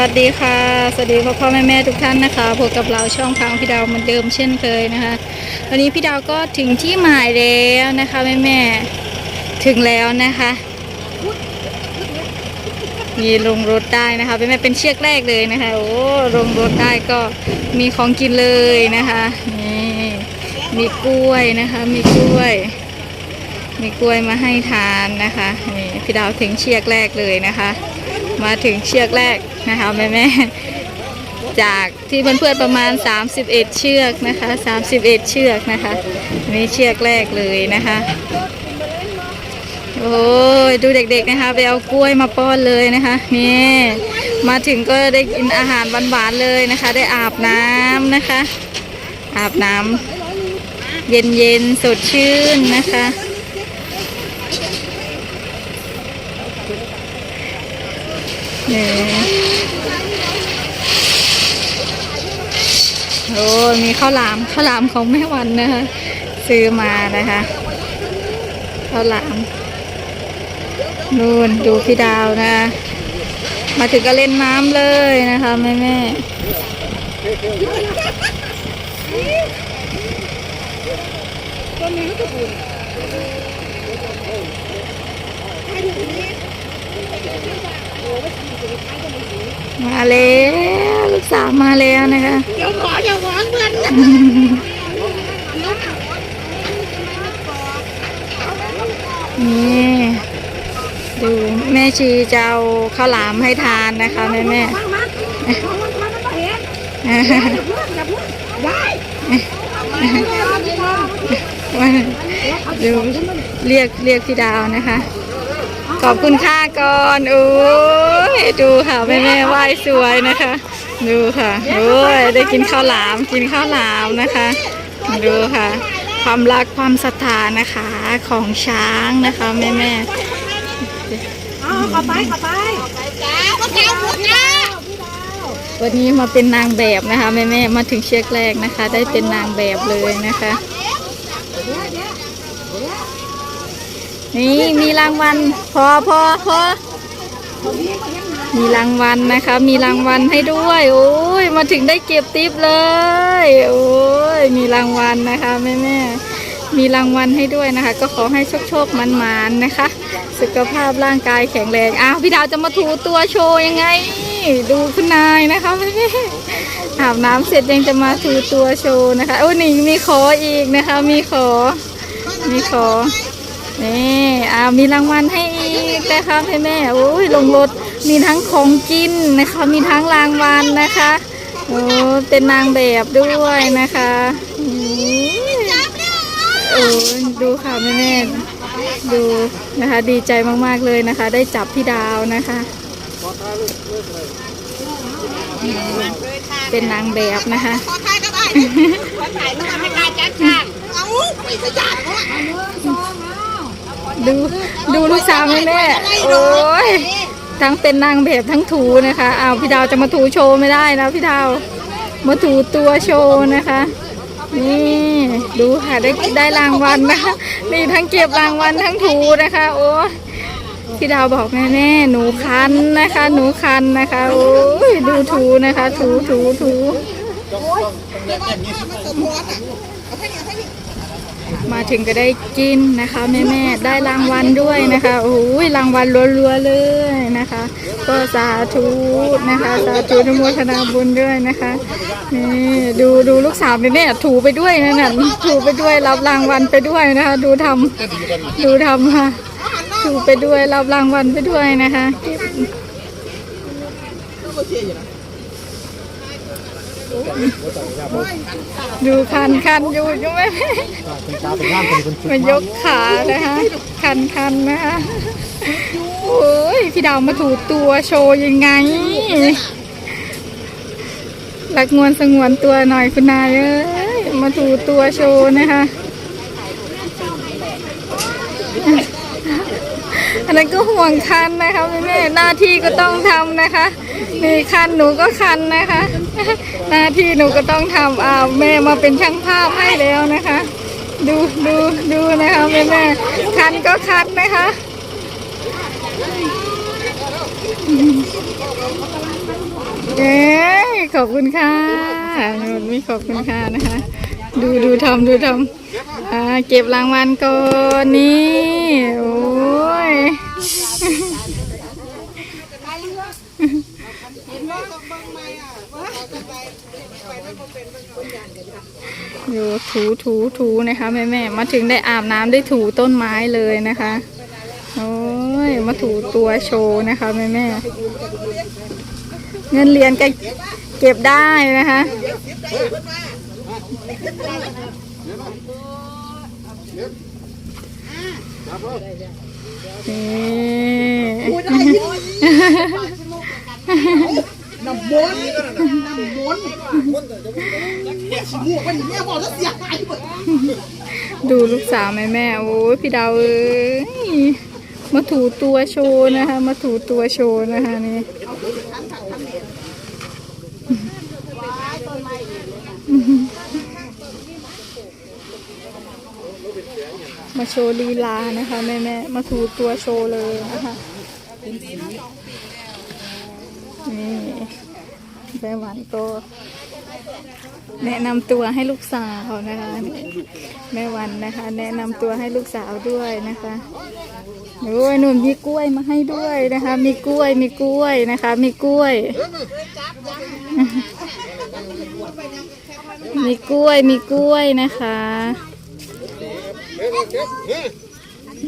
วัสดีค่ะ สวัสดีพ่อพ่อแม่แม่ทุกท่านนะคะพบกับเราช่องพังพี่ดาวเหมือนเดิมเช่นเคยนะคะ วันนี้พี่ดาวก็ถึงที่หมายแล้วนะคะแม่แม่ถึงแล้วนะคะมีลงรถได้นะคะแม่แม่เป็นเชือกแรกเลยนะคะโอ้ลงรถได้ก็มีของกินเลยนะคะนี่มีกล้วยนะคะ มีกล้วย มีกล้วยมาให้ทานนะคะนี่พี่ดาวถึงเชือกแรกเลยนะคะ มาถึงเชือกแรก นะคะแม่แม่จากที่เพื่อนๆประมาณ 31 เชือกนะคะ 31 เชือกนะคะนี่เชือกแรกเลยนะคะโอ้ยดูเด็กๆนะคะไปเอากล้วยมาป้อนเลยนะคะนี่มาถึงก็ได้กินอาหารหวานๆเลยนะคะ ได้อาบน้ำนะคะ อาบน้ำเย็นๆสดชื่นนะคะนี่ โอ้มีข้าวหลามข้าวหลามของแม่วันนะคะซื้อมานะคะข้าวหลามนู่นดูพี่ดาวนะ มาถึงก็เล่นน้ำเลยนะคะแม่แม่ มาแล้วลูกสาวมาแล้วนะคะเดี๋ยวขออย่าหวานเพื่อนนี่ดูแม่ชีจะเอาข้าวหลามให้ทานนะคะแม่แม่มามามามามาเห็นอย่าพูดอย่าพูดได้ดูเรียกเรียกพี่ดาวนะคะ ขอบคุณค่าก่อนโอ้ยดูค่ะแม่แม่ไหว้สวยนะคะ ดูค่ะโอ้ยได้กินข้าวหลามกินข้าวหลามนะคะ ดูค่ะ ความรักความศรัทธานะคะของช้างนะคะแม่แม่เอาเข้าไปเข้าไปจ้าก็แก้วหมดนะวันนี้มาเป็นนางแบบนะคะแม่แม่มาถึงเชือกแรกนะคะ ได้เป็นนางแบบเลยนะคะ นี่มีรางวัลพอพอพอมีรางวัลนะคะ มีรางวัลให้ด้วย โอ้ยมาถึงได้เก็บทิปเลย โอ้ยมีรางวัลนะคะแม่แม่มีรางวัลให้ด้วยนะคะ ก็ขอให้โชคโชคมันมานๆนะคะ สุขภาพร่างกายแข็งแรงอ้าวพี่ดาวจะมาถูตัวโชว์ยังไง ดูคุณนายนะคะแม่แม่อาบน้ำเสร็จยังจะมาถูตัวโชว์นะคะโอ้ยนี่มีขออีกนะคะ มีขอ มีขอ นี่อ่ามีรางวัลให้อีกนะคะแม่แม่โอ้ยลงรถมีทั้งของกินนะคะ มีทั้งรางวัลนะคะโอ้เป็นนางแบบด้วยนะคะโอ้ดูค่ะแม่แม่ดูนะคะดีใจมากๆเลยนะคะ ได้จับพี่ดาวนะคะเป็นนางแบบนะคะขอถ่ายก็ได้ขอถ่ายไม่ทำให้การจัดจ้างเอาไปสยามเขาอะ ดู ดูลูกสาวแม่แม่โอ้ยทั้งเป็นนางแบบทั้งถูนะคะอ้าวพี่ดาวจะมาถูโชว์ไม่ได้นะพี่ดาว มาถูตัวโชว์นะคะ นี่ดูค่ะได้ได้รางวัลนะคะนี่ทั้งเก็บรางวัลทั้งถูนะคะ โอ้ยพี่ดาวบอกแม่แม่หนูคันนะคะ หนูคันนะคะ โอ้ยดูถูนะคะ ถูถูถูมา มาถึงก็ได้กินนะคะแม่แม่ได้รางวัลด้วยนะคะโอ้ยรางวัลรัวๆเลยนะคะ ก็สาธุนะคะ สาธุนโมทนาบุญด้วยนะคะนี่ดูดูลูกสาวแม่แม่ถูไปด้วยนั่นน่ะถูไปด้วยรับรางวัลไปด้วยนะคะ ดูทำดูทำค่ะถูไปด้วยรับรางวัลไปด้วยนะคะ ดูคันคันอยู่ใช่ไมเป็นตาเป็นย่ามเป็นคนฝึกมายกขานะคะคันคันนะคะโอ้ยพี่ดาวมาถูตัวโชว์ยังไงหลักงวนสงวนตัวหน่อยคุณนายเอ้ยมาถูตัวโชว์นะคะอันนั้นก็ห่วงคันนะคะแม่หน้าที่ก็ต้องทำนะคะ นี่คันหนูก็คันนะคะ หน้าที่หนูก็ต้องทำอ้าแม่มาเป็นช่างภาพให้แล้วนะคะ ดูดูดูนะคะแม่แม่คันก็คันนะคะเอ้ขอบคุณค่ะหนูมีขอบคุณค่ะนะคะ ดูดูทำดูทำอ่าเก็บรางวัลก่อนนี่โอ้ย อยู่ถูถูถูนะคะแม่แม่มาถึงได้อาบน้ำได้ถูต้นไม้เลยนะคะโอ้ยมาถูตัวโชว์นะคะแม่แม่เงินเรียนก็เก็บได้นะคะนี่ น้ำมนต์น้ำมนต์หมวกมันเนี่ยบอกแล้วเสียหายหมดดูลูกสาวแม่แม่โอ้ยพี่ดาวเอ้ยมาถูตัวโชว์นะคะ มาถูตัวโชว์นะคะนี่มาโชว์ลีลานะคะแม่แม่มาถูตัวโชว์เลยนะคะ นี่แม่หวานก็แนะนำตัวให้ลูกสาวนะคะแม่วันนะคะ แนะนำตัวให้ลูกสาวด้วยนะคะโอ้ยหนุ่มมีกล้วยมาให้ด้วยนะคะ มีกล้วยมีกล้วยนะคะ มีกล้วย มีกล้วยมีกล้วยนะคะ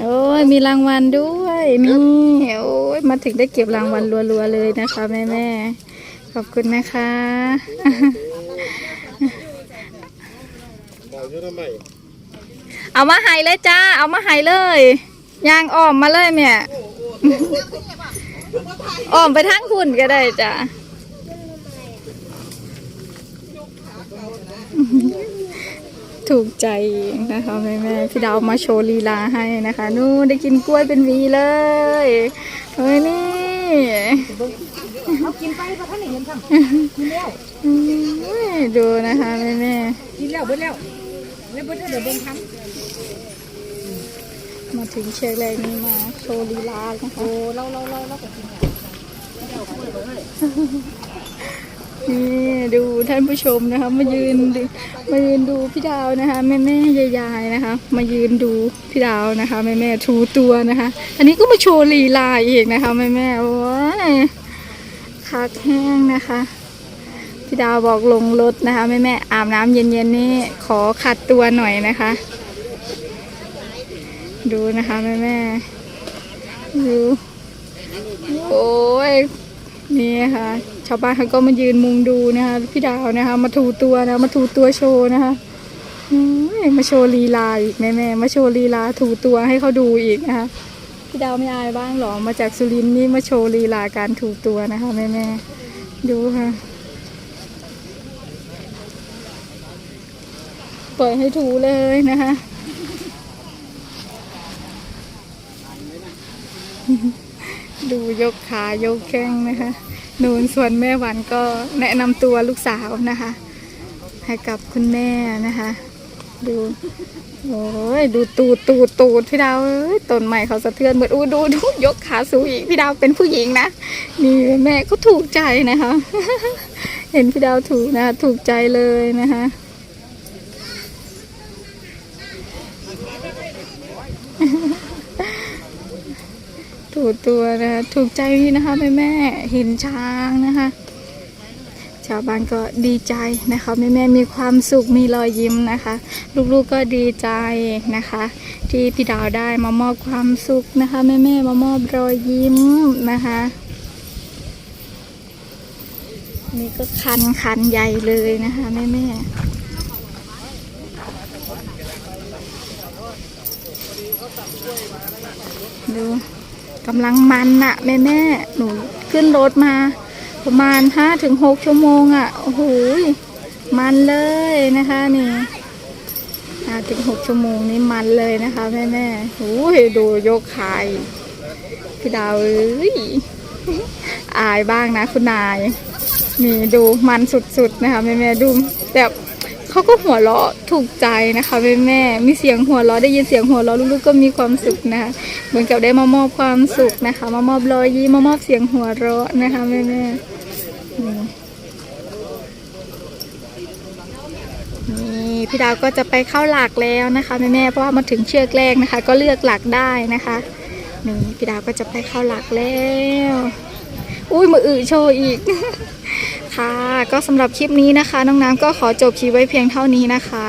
โอ้ยมีรางวัลด้วยนี่โอ้ยมาถึงได้เก็บรางวัลรัวๆเลยนะคะแม่แม่ๆขอบคุณนะคะเอามาใหายเลยจ้า เอามาใหายเลยยางอ้อมมาเลยเนี่ยอ้อมไปทางคุณก็ได้จ้า ถูกใจนะคะแม่แม่พี่ดาวมาโชว์ลีลาให้นะคะ นู่นได้กินกล้วยเป็นวีเลยเฮ้ยนี่เอากินไปเพราะท่านเห็นทำกินแล้วดูนะคะแม่แม่กินแล้วเบิดแล้วแล้วเบิดแล้เดี๋ยวเบิ่งทมาถึงเชือกแรกนี้มาโชว์ลีลานะคะโอ้เราเราเราเราก็กิน นี่ดูท่านผู้ชมนะคะ มายืนมายืนดูพี่ดาวนะคะแม่แม่ยายๆนะคะ มายืนดูพี่ดาวนะคะแม่แม่ๆทูตัวนะคะ อันนี้ก็มาโชว์ลีลาอีกนะคะแม่แม่โอ้ยคักแห้งนะคะพี่ดาวบอกลงรถนะคะแม่แม่อาบน้ำเย็นๆนี่ขอขัดตัวหน่อยนะคะ ดูนะคะแม่แม่ดูโอ้ย นี่ค่ะชาวบ้านเขาก็มายืนมุงดูนะคะพี่ดาวนะคะ มาถูตัวนะมาถูตัวโชว์นะคะอืมาโชว์ลีลาอีกแม่แม่มาโชว์ลีลาถูตัวให้เขาดูอีกนะคะพี่ดาวไม่อายบ้างหรอมาจากสุรินทร์นี่มาโชว์ลีลาการถูตัวนะคะแม่แม่ดูค่ะปล่อยให้ถูเลยนะคะ ดูยกขายกแข้งนะคะ นูนส่วนแม่วันก็แนะนำตัวลูกสาวนะคะ ให้กับคุณแม่นะคะ ดูโอ้ยดูตูดตูดตูดพี่ดาวต้นใหม่เขาสะเทือนเหมือนอู้ดูดูยกขาสูงอีกพี่ดาวเป็นผู้หญิงนะนี่แม่ก็ถูกใจนะคะ เห็นพี่ดาวถูกนะคะถูกใจเลยนะคะ ถูตัวนะคะถูกใจนะคะแม่แม่เห็นช้างนะคะ ชาวบ้านก็ดีใจนะคะแม่แม่มีความสุขมีรอยยิ้มนะคะ ลูกๆก็ดีใจนะคะ ที่พี่ดาวได้มามอบความสุขนะคะแม่แม่มามอบรอยยิ้มนะคะนี่ก็คันคันใหญ่เลยนะคะแม่แม่ดู กำลังมันอะแม่แม่หนูขึ้นรถมา ประมาณห้าถึงหกชั่วโมงอะโอ้โหมันเลยนะคะนี่ห้าถึงหกชั่วโมงนี่มันเลยนะคะ แม่แม่โอ้ยดูยกขายพี่ดาวเอ้ยอายบ้างนะคุณนาย นี่ดูมันสุดๆนะคะแม่แม่ดูแต่ เขาก็หัวเราะถูกใจนะคะแม่แม่มีเสียงหัวเราะได้ยินเสียงหัวเราะลูกๆก็มีความสุขนะคะเหมือนกับได้มามอบความสุขนะคะ มามอบรอยยิ้มมามอบเสียงหัวเราะนะคะแม่แม่นี่พี่ดาวก็จะไปเข้าหลักแล้วนะคะแม่แม่เพราะว่ามาถึงเชือกแรกนะคะ ก็เลือกหลักได้นะคะนี่พี่ดาวก็จะไปเข้าหลักแล้ว อุ้ยมือึโชว์อีก ค่ะ ก็สำหรับคลิปนี้นะคะ น้องน้ำก็ขอจบคลิปไว้เพียงเท่านี้นะคะ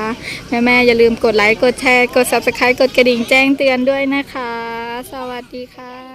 แม่ๆอย่าลืมกดไลค์ กดแชร์ กด subscribe กดกระดิ่งแจ้งเตือนด้วยนะคะ สวัสดีค่ะ